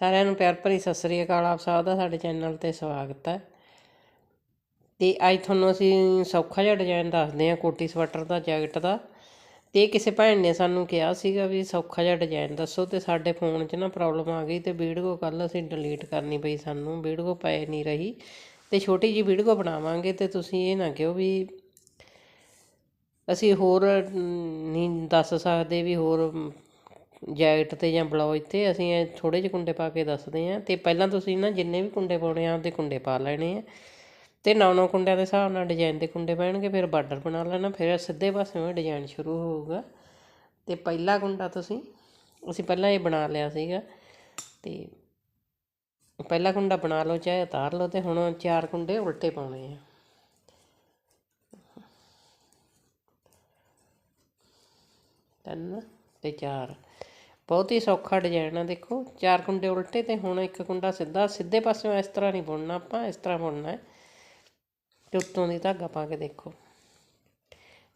ਸਾਰਿਆਂ ਨੂੰ ਪਿਆਰ ਭਰੀ ਸਤਿ ਸ੍ਰੀ ਅਕਾਲ। ਆਪ ਸਭ ਦਾ ਸਾਡੇ ਚੈਨਲ ਤੇ ਸਵਾਗਤ ਹੈ। ਤੇ ਅੱਜ ਤੁਹਾਨੂੰ ਅਸੀਂ ਸੌਖਾ ਜਿਹਾ ਡਿਜ਼ਾਈਨ ਦੱਸਦੇ ਹਾਂ, ਕੋਟੀ ਸਵੈਟਰ ਦਾ, ਜੈਕਟ ਦਾ। ਤੇ ਕਿਸੇ ਭੈਣ ਨੇ ਸਾਨੂੰ ਕਿਹਾ ਸੀਗਾ ਵੀ ਸੌਖਾ ਜਿਹਾ ਡਿਜ਼ਾਈਨ ਦੱਸੋ ਤੇ ਸਾਡੇ ਫੋਨ 'ਚ ਨਾ ਪ੍ਰੋਬਲਮ ਆ ਗਈ ਤੇ ਵੀਡੀਓ ਕੱਲ ਅਸੀਂ ਡਿਲੀਟ ਕਰਨੀ ਪਈ ਸਾਨੂੰ, ਵੀਡੀਓ ਪਏ ਨਹੀਂ ਰਹੀ। ਤੇ ਛੋਟੀ ਜੀ ਵੀਡੀਓ ਬਣਾਵਾਂਗੇ ਤੇ ਤੁਸੀਂ ਇਹ ਨਾ ਕਿਹੋ ਵੀ ਅਸੀਂ ਹੋਰ ਨਹੀਂ ਦੱਸ ਸਕਦੇ ਵੀ ਹੋਰ ਜੈਕਟ ਤੇ ਜਾਂ ਬਲਾਉਜ ਤੇ ਅਸੀਂ ਇਹ ਥੋੜ੍ਹੇ ਜਿਹੇ ਕੁੰਡੇ ਪਾ ਕੇ ਦੱਸਦੇ ਹਾਂ ਅਤੇ ਪਹਿਲਾਂ ਤੁਸੀਂ ਨਾ ਜਿੰਨੇ ਵੀ ਕੁੰਡੇ ਪਾਉਣੇ ਆ ਉਹਦੇ ਕੁੰਡੇ ਪਾ ਲੈਣੇ ਆ। ਅਤੇ ਨੌ ਨੌ ਕੁੰਡਿਆਂ ਦੇ ਹਿਸਾਬ ਨਾਲ ਡਿਜ਼ਾਈਨ ਦੇ ਕੁੰਡੇ ਪੈਣਗੇ, ਫਿਰ ਬਾਰਡਰ ਬਣਾ ਲੈਣਾ, ਫਿਰ ਸਿੱਧੇ ਪਾਸਿਓਂ ਡਿਜ਼ਾਈਨ ਸ਼ੁਰੂ ਹੋਊਗਾ। ਅਤੇ ਪਹਿਲਾ ਕੁੰਡਾ ਤੁਸੀਂ, ਅਸੀਂ ਪਹਿਲਾਂ ਇਹ ਬਣਾ ਲਿਆ ਸੀਗਾ ਅਤੇ ਪਹਿਲਾ ਕੁੰਡਾ ਬਣਾ ਲਓ, ਚਾਹੇ ਉਤਾਰ ਲਓ ਤੇ ਹੁਣ ਚਾਰ ਕੁੰਡੇ ਉਲਟੇ ਪਾਉਣੇ ਆ। ਤਿੰਨ ਤੇ ਚਾਰ। ਬਹੁਤ ਹੀ ਸੌਖਾ ਡਿਜ਼ਾਈਨ ਆ, ਦੇਖੋ। ਚਾਰ ਕੁੰਡੇ ਉਲਟੇ ਤੇ ਹੁਣ ਇੱਕ ਕੁੰਡਾ ਸਿੱਧਾ, ਸਿੱਧੇ ਪਾਸਿਓਂ ਇਸ ਤਰ੍ਹਾਂ ਨਹੀਂ ਬੁਣਨਾ ਆਪਾਂ, ਇਸ ਤਰ੍ਹਾਂ ਬੁਣਨਾ ਹੈ। ਤੇ ਉੱਤੋਂ ਦੀ ਧਾਗਾ ਪਾ ਕੇ ਦੇਖੋ।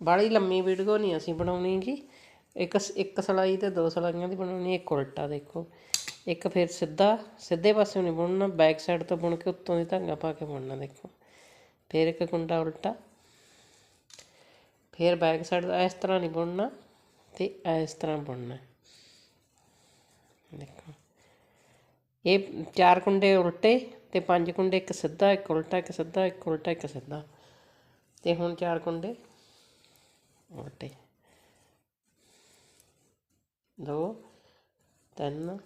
ਬਾੜੀ ਲੰਮੀ ਵੀਡੀਓ ਨਹੀਂ ਅਸੀਂ ਬਣਾਉਣੀ ਜੀ ਇੱਕ ਇੱਕ ਸਲਾਈ ਤੇ ਦੋ ਸਲਾਈਆਂ ਦੀ ਬਣਾਉਣੀ, ਇੱਕ ਉਲਟਾ ਦੇਖੋ। ਇੱਕ ਫਿਰ ਸਿੱਧਾ, ਸਿੱਧੇ ਪਾਸਿਓਂ ਨਹੀਂ ਬੁਣਨਾ ਬੈਕ ਸਾਈਡ ਤੋਂ ਬੁਣ ਕੇ ਉੱਤੋਂ ਦੀ ਧਾਗਾ ਪਾ ਕੇ ਬੁਣਨਾ ਦੇਖੋ। ਫਿਰ ਇੱਕ ਕੁੰਡਾ ਉਲਟਾ। ਫਿਰ ਬੈਕ ਸਾਈਡ ਇਸ ਤਰ੍ਹਾਂ ਨਹੀਂ ਬੁਣਨਾ ਤੇ ਇਸ ਤਰ੍ਹਾਂ ਬੁਣਨਾ ਦੇਖੋ। ਇਹ ਚਾਰ ਕੁੰਡੇ ਉਲਟੇ ਤੇ ਪੰਜ ਕੁੰਡੇ ਇੱਕ ਸਿੱਧਾ, ਇੱਕ ਉਲਟਾ, ਇੱਕ ਸਿੱਧਾ, ਇੱਕ ਉਲਟਾ, ਇੱਕ ਸਿੱਧਾ। ਤੇ ਹੁਣ ਚਾਰ ਕੁੰਡੇ ਉਲਟੇ। ਦੋ, ਤਿੰਨ,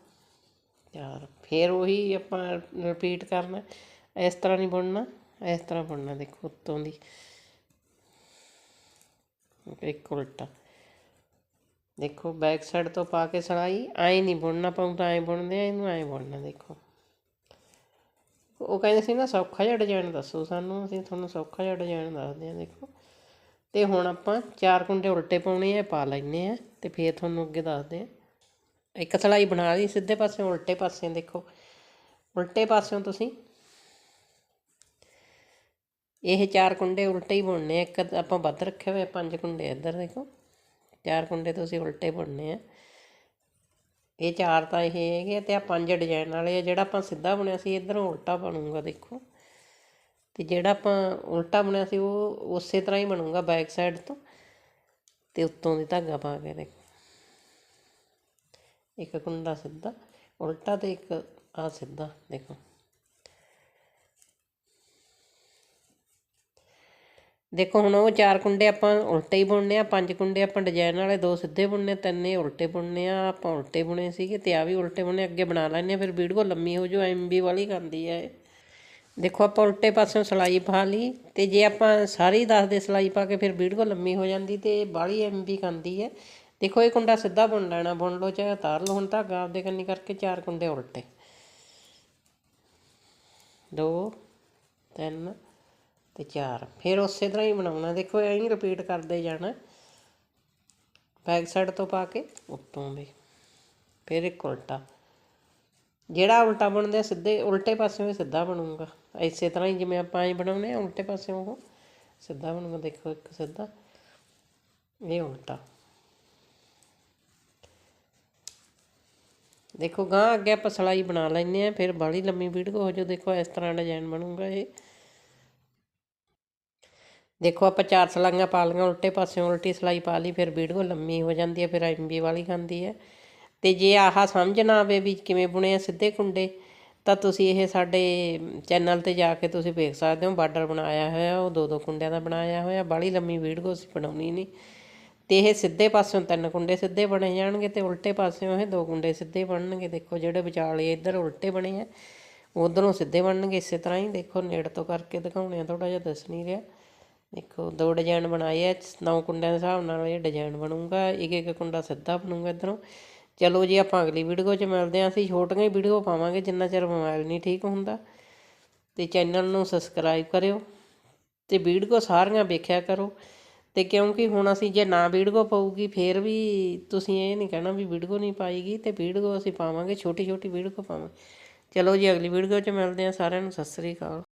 ਚਾਰ। ਫਿਰ ਉਹੀ ਆਪਾਂ ਰਿਪੀਟ ਕਰਨਾ। ਇਸ ਤਰ੍ਹਾਂ ਨਹੀਂ ਬੁਣਨਾ, ਇਸ ਤਰ੍ਹਾਂ ਬੁਣਨਾ ਦੇਖੋ ਉੱਤੋਂ ਦੀ। ਇੱਕ ਉਲਟਾ। ਦੇਖੋ ਬੈਕ ਸਾਈਡ ਤੋਂ ਪਾ ਕੇ ਸਲਾਈ ਐਂ ਨਹੀਂ ਬੁਣਨਾ ਪਉਂਦਾ ਐਂ ਬੁਣਦੇ ਆ, ਇਹਨੂੰ ਐਂ ਬੁਣਨਾ, ਦੇਖੋ। ਉਹ ਕਹਿੰਦੇ ਸੀ ਨਾ, ਸੌਖਾ ਜਿਹਾ ਡਿਜ਼ਾਈਨ ਦੱਸੋ ਸਾਨੂੰ, ਅਸੀਂ ਤੁਹਾਨੂੰ ਸੌਖਾ ਜਿਹਾ ਡਿਜ਼ਾਈਨ ਦੱਸਦੇ ਆ, ਦੇਖੋ। ਤੇ ਹੁਣ ਆਪਾਂ ਚਾਰ ਕੁੰਡੇ ਉਲਟੇ ਪਾਉਣੇ ਆ, ਪਾ ਲੈਨੇ ਆ, ਤੇ ਫੇਰ ਤੁਹਾਨੂੰ ਅੱਗੇ ਦੱਸਦੇ ਆ। ਇੱਕ ਸਲਾਈ ਬਣਾ ਲਈ, ਸਿੱਧੇ ਪਾਸੇ, ਉਲਟੇ ਪਾਸੇ, ਦੇਖੋ। ਉਲਟੇ ਪਾਸਿਓਂ ਤੁਸੀਂ ਇਹ ਚਾਰ ਕੁੰਡੇ ਉਲਟੇ ਹੀ ਬੁਣਨੇ ਆ, ਇੱਕ ਆਪਾਂ ਵੱਧ ਰੱਖੇ ਹੋਏ ਪੰਜ ਕੁੰਡੇ ਇੱਧਰ, ਦੇਖੋ। ਚਾਰ ਕੁੰਡੇ ਤੁਸੀਂ ਉਲਟੇ ਬੁਣਨੇ ਆ। ਇਹ ਚਾਰ ਤਾਂ ਇਹ ਹੈਗੇ ਤੇ ਆ ਪੰਜ ਡਿਜ਼ਾਈਨ ਵਾਲੇ ਆ, ਜਿਹੜਾ ਆਪਾਂ ਸਿੱਧਾ ਬੁਣਿਆ ਸੀ, ਇਧਰੋਂ ਉਲਟਾ ਬਣੂਗਾ ਦੇਖੋ। ਤੇ ਜਿਹੜਾ ਆਪਾਂ ਉਲਟਾ ਬੁਣਿਆ ਸੀ, ਉਹ ਉਸੇ ਤਰ੍ਹਾਂ ਹੀ ਬਣੂਗਾ ਬੈਕ ਸਾਈਡ ਤੋਂ ਤੇ ਉੱਤੋਂ ਦੀ ਧਾਗਾ ਪਾ ਕੇ ਦੇਖੋ। ਇੱਕ ਕੁੰਡਾ ਸਿੱਧਾ, ਉਲਟਾ ਤੇ ਇੱਕ ਆ ਸਿੱਧਾ, ਦੇਖੋ। ਦੇਖੋ ਹੁਣ ਉਹ ਚਾਰ ਕੁੰਡੇ ਆਪਾਂ ਉਲਟੇ ਹੀ ਬੁਣਨੇ ਆ, ਪੰਜ ਕੁੰਡੇ ਆਪਾਂ ਡਿਜ਼ਾਈਨ ਵਾਲੇ, ਦੋ ਸਿੱਧੇ ਬੁਣਨੇ, ਤਿੰਨ ਉਲਟੇ ਬੁਣਨੇ ਆ, ਆਪਾਂ ਉਲਟੇ ਬੁਣੇ ਸੀਗੇ ਤੇ ਆ ਵੀ ਉਲਟੇ ਬੁਣੇ, ਅੱਗੇ ਬਣਾ ਲੈਣੇ ਆ, ਫਿਰ ਵੀਡੀਓ ਲੰਮੀ ਹੋ ਜੋ ਐਮਬੀ ਵਾਲੀ ਕਰਦੀ ਹੈ ਦੇਖੋ ਆਪਾਂ ਉਲਟੇ ਪਾਸਿਓਂ ਸਲਾਈ ਪਾ ਲਈ ਤੇ ਜੇ ਆਪਾਂ ਸਾਰੀ ਦੱਸ ਦੇ ਸਲਾਈ ਪਾ ਕੇ ਫਿਰ ਵੀਡੀਓ ਲੰਮੀ ਹੋ ਜਾਂਦੀ ਤੇ ਬਾਹਲੀ ਐਮਬੀ ਖਾਂਦੀ ਹੈ ਦੇਖੋ ਇਹ ਕੁੰਡਾ ਸਿੱਧਾ ਬੁਣ ਲੈਣਾ, ਬੁਣ ਲਓ ਚਾਹੇ ਉਤਾਰ ਲਓ, ਹੁਣ ਧਾਗਾ ਆਪਦੇ ਕੰਨੀ ਕਰਕੇ ਚਾਰ ਕੁੰਡੇ ਉਲਟੇ। ਦੋ, ਤਿੰਨ ਤੇ ਚਾਰ। ਫਿਰ ਉਸੇ ਤਰ੍ਹਾਂ ਹੀ ਬਣਾਉਣਾ। ਦੇਖੋ, ਐਂ ਹੀ ਰਿਪੀਟ ਕਰਦੇ ਜਾਣਾ। ਬੈਕ ਸਾਈਡ ਤੋਂ ਪਾ ਕੇ ਉੱਤੋਂ ਵੀ। ਫਿਰ ਇੱਕ ਉਲਟਾ। ਜਿਹੜਾ ਉਲਟਾ ਬਣਦਾ, ਸਿੱਧੇ ਉਲਟੇ ਪਾਸਿਓਂ ਵੀ ਸਿੱਧਾ ਬਣੂਗਾ। ਇਸੇ ਤਰ੍ਹਾਂ ਹੀ ਜਿਵੇਂ ਆਪਾਂ ਐਂ ਬਣਾਉਨੇ ਆ ਉਲਟੇ ਪਾਸਿਓਂ ਉਹ ਸਿੱਧਾ ਬਣੂਗਾ। ਦੇਖੋ, ਇੱਕ ਸਿੱਧਾ, ਇਹ ਉਲਟਾ। ਦੇਖੋ ਗਾਂ ਅੱਗੇ ਆਪਾਂ ਸਲਾਈ ਬਣਾ ਲੈਨੇ ਆ ਫਿਰ ਬਾੜੀ ਲੰਮੀ ਵੀਡੀਓ ਹੋ ਜੋ ਦੇਖੋ, ਇਸ ਤਰ੍ਹਾਂ ਡਿਜ਼ਾਈਨ ਬਣੂਗਾ ਇਹ। ਦੇਖੋ ਆਪਾਂ ਚਾਰ ਸਲਾਈਆਂ ਪਾ ਲਈਆਂ, ਉਲਟੇ ਪਾਸਿਓਂ ਉਲਟੀ ਸਲਾਈ ਪਾ ਲਈ, ਫਿਰ ਵੀਡੀਓ ਲੰਮੀ ਹੋ ਜਾਂਦੀ ਹੈ, ਫਿਰ ਐਮਬੀ ਵਾਲੀ ਖਾਂਦੀ ਹੈ। ਤੇ ਜੇ ਆਹਾ ਸਮਝ ਨਾ ਆਵੇ ਵੀ ਕਿਵੇਂ ਬੁਣੇ ਆ ਸਿੱਧੇ ਕੁੰਡੇ, ਤਾਂ ਤੁਸੀਂ ਇਹ ਸਾਡੇ ਚੈਨਲ ਤੇ ਜਾ ਕੇ ਤੁਸੀਂ ਵੇਖ ਸਕਦੇ ਹੋ, ਬਾਰਡਰ ਬਣਾਇਆ ਹੋਇਆ, ਉਹ ਦੋ ਦੋ ਕੁੰਡਿਆਂ ਦਾ ਬਣਾਇਆ ਹੋਇਆ ਬਾੜੀ ਲੰਮੀ ਵੀਡੀਓ ਅਸੀਂ ਬਣਾਉਣੀ ਨਹੀਂ। ਤੇ ਇਹ ਸਿੱਧੇ ਪਾਸਿਓਂ ਤਿੰਨ ਕੁੰਡੇ ਸਿੱਧੇ ਬਣੇ ਜਾਣਗੇ ਤੇ ਉਲਟੇ ਪਾਸਿਓਂ ਇਹ ਦੋ ਕੁੰਡੇ ਸਿੱਧੇ ਬਣਨਗੇ। ਦੇਖੋ ਜਿਹੜੇ ਵਿਚਾਲੇ ਇੱਧਰ ਉਲਟੇ ਬਣੇ ਆ, ਉਧਰੋਂ ਸਿੱਧੇ ਬਣਨਗੇ, ਇਸੇ ਤਰ੍ਹਾਂ ਹੀ ਦੇਖੋ ਨੇੜ ਤੋਂ ਕਰਕੇ ਦਿਖਾਉਣੇ ਆ ਥੋੜਾ ਜਿਹਾ ਦੱਸ ਨਹੀਂ ਰਿਹਾ। ਦੇਖੋ ਦੋ ਡਿਜ਼ਾਈਨ ਬਣਾਏ ਆ, ਨੌ ਕੁੰਡਿਆਂ ਦੇ ਹਿਸਾਬ ਨਾਲ ਇਹ ਡਿਜ਼ਾਈਨ ਬਣੂਗਾ, ਇੱਕ ਇੱਕ ਕੁੰਡਾ ਸਿੱਧਾ ਬਣੂਗਾ ਇਧਰੋਂ। ਚਲੋ ਜੀ, ਆਪਾਂ ਅਗਲੀ ਵੀਡੀਓ 'ਚ ਮਿਲਦੇ ਆਂ ਅਸੀਂ ਛੋਟੀਆਂ ਹੀ ਵੀਡੀਓ ਪਾਵਾਂਗੇ, ਜਿੰਨਾ ਚਿਰ ਮੋਬਾਈਲ ਨਹੀਂ ਠੀਕ ਹੁੰਦਾ। ਤੇ ਚੈਨਲ ਨੂੰ ਸਬਸਕ੍ਰਾਈਬ ਕਰਿਓ ਤੇ ਵੀਡੀਓ ਸਾਰੀਆਂ ਵੇਖਿਆ ਕਰੋ। ਤੇ ਕਿਉਂਕਿ ਹੁਣ ਅਸੀਂ ਜੇ ਨਾ ਵੀਡੀਓ ਪਾਊਗੀ, ਫੇਰ ਵੀ ਤੁਸੀਂ ਇਹ ਨਹੀਂ ਕਹਿਣਾ ਵੀ ਵੀਡੀਓ ਨਹੀਂ ਪਾਈਗੀ, ਤੇ ਵੀਡੀਓ ਅਸੀਂ ਪਾਵਾਂਗੇ ਛੋਟੀ ਛੋਟੀ ਵੀਡੀਓ ਪਾਵਾਂਗੇ। ਚਲੋ ਜੀ, ਅਗਲੀ ਵੀਡੀਓ 'ਚ ਮਿਲਦੇ ਆਂ ਸਾਰਿਆਂ ਨੂੰ ਸਤਿ ਸ੍ਰੀ ਅਕਾਲ।